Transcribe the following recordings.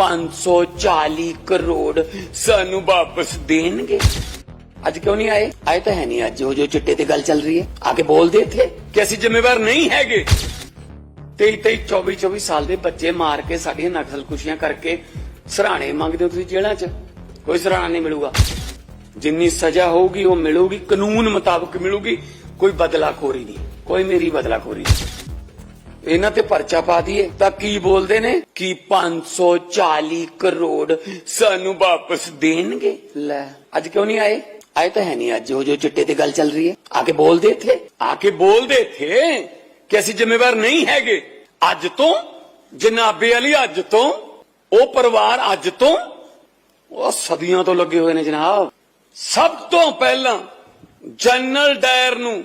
540 ਕਰੋੜ ਸਾਨੂੰ ਵਾਪਸ ਦੇਣਗੇ। ਅੱਜ ਕਿਉਂ ਨਹੀਂ ਆਏ? ਆਏ ਤਾਂ ਹੈ ਨਹੀਂ ਅੱਜ। ਉਹ ਜੋ ਚਿੱਟੇ ਤੇ ਗੱਲ ਚੱਲ ਰਹੀ ਹੈ, ਆ ਕੇ ਬੋਲਦੇ ਥੇ ਕਿ ਅਸੀਂ ਜ਼ਿੰਮੇਵਾਰ ਨਹੀਂ ਹੈਗੇ। 23 23 24 24 ਸਾਲ ਦੇ ਬੱਚੇ ਮਾਰ ਕੇ ਸਾਡੀਆਂ ਨਕਸਲ ਖੁਸ਼ੀਆਂ ਕਰਕੇ ਸਰਾਣੇ ਮੰਗਦੇ ਹੋ ਤੁਸੀਂ ਜੇਲ੍ਹਾਂ 'ਚ? ਕੋਈ ਸਰਾਣਾ ਨਹੀਂ ਮਿਲੂਗਾ। ਜਿੰਨੀ ਸਜ਼ਾ ਹੋਊਗੀ, ਉਹ ਮਿਲੂਗੀ, ਕਾਨੂੰਨ ਮੁਤਾਬਕ ਮਿਲੂਗੀ। ਕੋਈ ਬਦਲਾਖੋਰੀ ਨਹੀਂ। ਕੋਈ ਮੇਰੀ ਬਦਲਾਖੋਰੀ ਨਹੀਂ। ਇਹਨਾਂ ਤੇ ਪਰਚਾ ਪਾ ਦਈਏ। ਤਾਂ ਕੀ ਬੋਲਦੇ ਨੇ? ਕਿ 540 ਕਰੋੜ ਸਾਨੂੰ ਵਾਪਸ ਦੇਣਗੇ। ਲੈ, ਅੱਜ ਕਿਉਂ ਨਹੀਂ ਆਏ? ਆਏ ਤਾਂ ਹੈ ਨਹੀਂ ਅੱਜ, ਉਹ ਜੋ ਚਿੱਟੇ ਤੇ ਗੱਲ ਚੱਲ ਰਹੀ ਹੈ। ਆ ਕੇ ਬੋਲਦੇ ਇੱਥੇ? ਆ ਕੇ ਬੋਲਦੇ ਥੇ ਕਿ ਅਸੀਂ ਜ਼ਿੰਮੇਵਾਰ ਨਹੀਂ ਹੈਗੇ। ਅੱਜ ਤੋਂ, ਜਨਾਬੇ ਵਾਲੀ ਅੱਜ ਤੋਂ, ਉਹ ਪਰਿਵਾਰ ਅੱਜ ਤੋਂ, ਉਹ ਸਦੀਆਂ ਤੋਂ ਲੱਗੇ ਹੋਏ ਨੇ ਜਨਾਬ। ਸਭ ਤੋਂ ਪਹਿਲਾਂ ਜਨਰਲ ਡਾਇਰ ਨੂੰ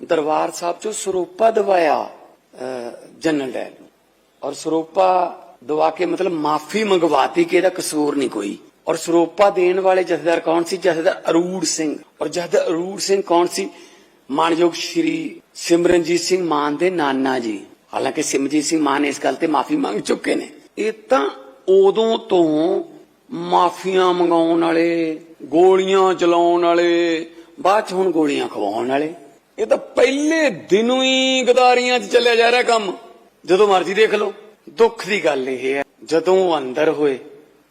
ਦਰਬਾਰ ਸਾਹਿਬ ਚੋਂ ਸਰੋਪਾ ਦਵਾਇਆ ਜਨਰਲ ਡਾਇਰ ਨੂੰ। ਔਰ ਸਰੋਪਾ ਦਵਾ ਕੇ ਮਤਲਬ ਮਾਫੀ ਮੰਗਵਾਤੀ ਕਿ ਇਹਦਾ ਕਸੂਰ ਨਹੀਂ ਕੋਈ। ਔਰ ਸਰੋਪਾ ਦੇਣ ਵਾਲੇ ਜਥੇਦਾਰ ਕੌਣ ਸੀ? ਜਥੇਦਾਰ ਅਰੂੜ ਸਿੰਘ। ਔਰ ਜਥੇਦਾਰ ਅਰੂੜ ਸਿੰਘ ਕੌਣ ਸੀ? ਮਾਨਯੋਗ ਸ਼੍ਰੀ ਸਿਮਰਨਜੀਤ ਸਿੰਘ ਮਾਨ ਦੇ ਨਾਨਾ ਜੀ। ਹਾਲਾਂਕਿ ਸਿਮਰਜੀਤ ਸਿੰਘ ਮਾਨ ਇਸ ਗੱਲ ਤੇ ਮਾਫੀ ਮੰਗ ਚੁੱਕੇ ਨੇ। ਇਹ ਤਾਂ ਉਦੋਂ ਤੋਂ ਮਾਫੀਆਂ ਮੰਗਾਉਣ ਵਾਲੇ, ਗੋਲੀਆਂ ਚਲਾਉਣ ਵਾਲੇ, ਬਾਅਦ ਚ ਹੁਣ ਗੋਲੀਆਂ ਖਵਾਉਣ ਵਾਲੇ। ਇਹ ਤਾਂ ਪਹਿਲੇ ਦਿਨੋਂ ਹੀ ਗਦਾਰੀਆਂ 'ਚ ਚੱਲਿਆ ਜਾ ਰਿਹਾ ਕੰਮ। ਜਦੋਂ ਮਰਜ਼ੀ ਦੇਖ ਲਓ। ਦੁੱਖ ਦੀ ਗੱਲ ਇਹ ਹੈ, ਜਦੋਂ ਅੰਦਰ ਹੋਏ,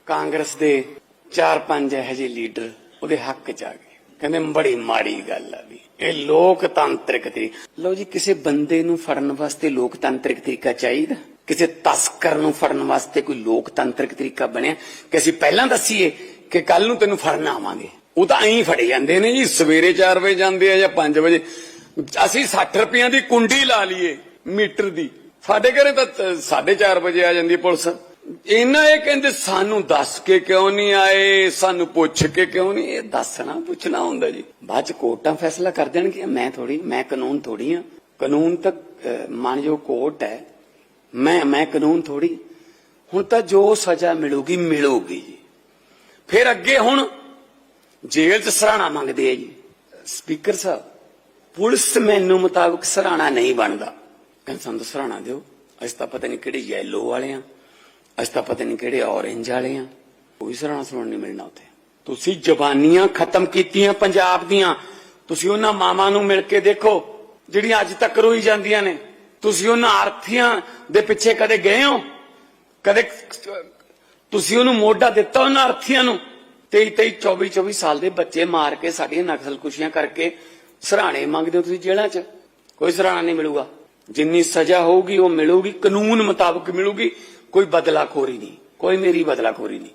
ਕਾਂਗਰਸ ਦੇ ਚਾਰ ਪੰਜ ਇਹੋ ਜਿਹੇ ਲੀਡਰ ਉਹਦੇ ਹੱਕ 'ਚ ਆ ਗਏ। ਕਹਿੰਦੇ ਬੜੀ ਮਾੜੀ ਗੱਲ ਆ ਵੀ, ਇਹ ਲੋਕਤੰਤਰਿਕ ਤਰੀਕਾ। ਲਓ ਜੀ, ਕਿਸੇ ਬੰਦੇ ਨੂੰ ਫੜਨ ਵਾਸਤੇ ਲੋਕਤੰਤਰਿਕ ਤਰੀਕਾ ਚਾਹੀਦਾ? ਕਿਸੇ ਤਸਕਰ ਨੂੰ ਫੜਨ ਵਾਸਤੇ ਕੋਈ ਲੋਕਤੰਤਰਿਕ ਤਰੀਕਾ ਬਣਿਆ? ਕਿ ਅਸੀਂ ਪਹਿਲਾਂ ਦੱਸੀਏ ਕਿ ਕੱਲ ਨੂੰ ਤੈਨੂੰ ਫੜਨ ਆਵਾਂਗੇ। ਉਹ ਤਾਂ ਐਂ ਫੜੇ ਜਾਂਦੇ ਨੇ ਜੀ, ਸਵੇਰੇ 4 ਵਜੇ ਜਾਂਦੇ ਆ ਜਾਂ 5 ਵਜੇ। ਅਸੀਂ 60 ਰੁਪਈਆਂ ਦੀ ਕੁੰਡੀ ਲਾ ਲਈਏ ਮੀਟਰ ਦੀ। ਸਾਡੇ ਘਰੇ ਤਾਂ 4:30 ਵਜੇ ਆ ਜਾਂਦੀ ਪੁਲਿਸ। ਇਹਨਾਂ ਇਹ ਕਹਿੰਦੇ, ਸਾਨੂੰ ਦੱਸ ਕੇ ਕਿਉਂ ਨਹੀਂ ਆਏ? ਸਾਨੂੰ ਪੁੱਛ ਕੇ ਕਿਉਂ ਨਹੀਂ? ਇਹ ਦੱਸਣਾ ਪੁੱਛਣਾ ਹੁੰਦਾ ਜੀ। ਬਾਅਦ ਚ ਕੋਰਟਾਂ ਫੈਸਲਾ ਕਰ ਦੇਣਗੀਆਂ। ਮੈਂ ਥੋੜੀ ਮੈਂ ਕਾਨੂੰਨ ਥੋੜੀ ਆ ਕਾਨੂੰਨ ਤੱਕ ਮਾਨਯੋਗ ਕੋਰਟ ਹੈ, ਮੈਂ ਮੈਂ ਕਾਨੂੰਨ ਥੋੜੀ ਹੁਣ ਤਾਂ ਜੋ ਸਜ਼ਾ ਮਿਲੂਗੀ ਮਿਲੂਗੀ ਜੀ। ਫਿਰ ਅੱਗੇ ਹੁਣ ਜੇਲ੍ਹ ਚ ਸਰਾਣਾ ਮੰਗਦੇ ਆ ਜੀ। ਸਪੀਕਰ ਸਾਹਿਬ ਪੁਲਿਸ ਮੈਨੂੰ ਮੁਤਾਬਕ ਸਰਾਣਾ ਨਹੀਂ ਬਣਦਾ। ਕਹਿੰਦੇ, ਸਾਨੂੰ ਸਰਾਣਾ ਦਿਓ। ਅਸੀਂ ਤਾਂ ਪਤਾ ਨਹੀਂ ਕਿਹੜੇ ਯੈਲੋ ਵਾਲੇ ਆ। ਅਸੀਂ ਤਾਂ ਪਤਾ ਨਹੀਂ ਕਿਹੜੇ ਔਰੇਂਜ ਵਾਲੇ ਆ। ਕੋਈ ਸਰਾਣਾ ਸੁਣਨ ਨਹੀਂ ਮਿਲਣਾ ਉੱਥੇ। ਤੁਸੀਂ ਜ਼ਬਾਨੀਆਂ ਖਤਮ ਕੀਤੀਆਂ ਪੰਜਾਬ ਦੀਆਂ। ਤੁਸੀਂ ਉਹਨਾਂ ਮਾਵਾਂ ਨੂੰ ਮਿਲ ਕੇ ਦੇਖੋ, ਜਿਹੜੀਆਂ ਅੱਜ ਤੱਕ ਰੋਈ ਜਾਂਦੀਆਂ ਨੇ। ਤੁਸੀਂ ਉਹਨਾਂ ਆਰਥੀਆਂ ਦੇ ਪਿੱਛੇ ਕਦੇ ਗਏ ਹੋ? ਕਦੇ ਤੁਸੀਂ ਉਹਨੂੰ ਮੋਢਾ ਦਿੱਤਾ ਉਹਨਾਂ ਆਰਥੀਆਂ ਨੂੰ? 23 23 24 24 ਸਾਲ ਦੇ ਬੱਚੇ ਮਾਰ ਕੇ ਸਾਡੀਆਂ ਨਕਸਲ ਖੁਸ਼ੀਆਂ ਕਰਕੇ ਸਰਾਣੇ ਮੰਗਦੇ ਹੋ ਤੁਸੀਂ ਜੇਲ੍ਹਾਂ 'ਚ? ਕੋਈ ਸਰਾਣਾ ਨਹੀਂ ਮਿਲੂਗਾ। ਜਿੰਨੀ ਸਜ਼ਾ ਹੋਊਗੀ, ਉਹ ਮਿਲੂਗੀ, ਕਾਨੂੰਨ ਮੁਤਾਬਕ ਮਿਲੂਗੀ, ਕੋਈ ਬਦਲਾਖੋਰੀ ਨਹੀਂ। ਕੋਈ ਮੇਰੀ ਬਦਲਾਖੋਰੀ ਨਹੀਂ।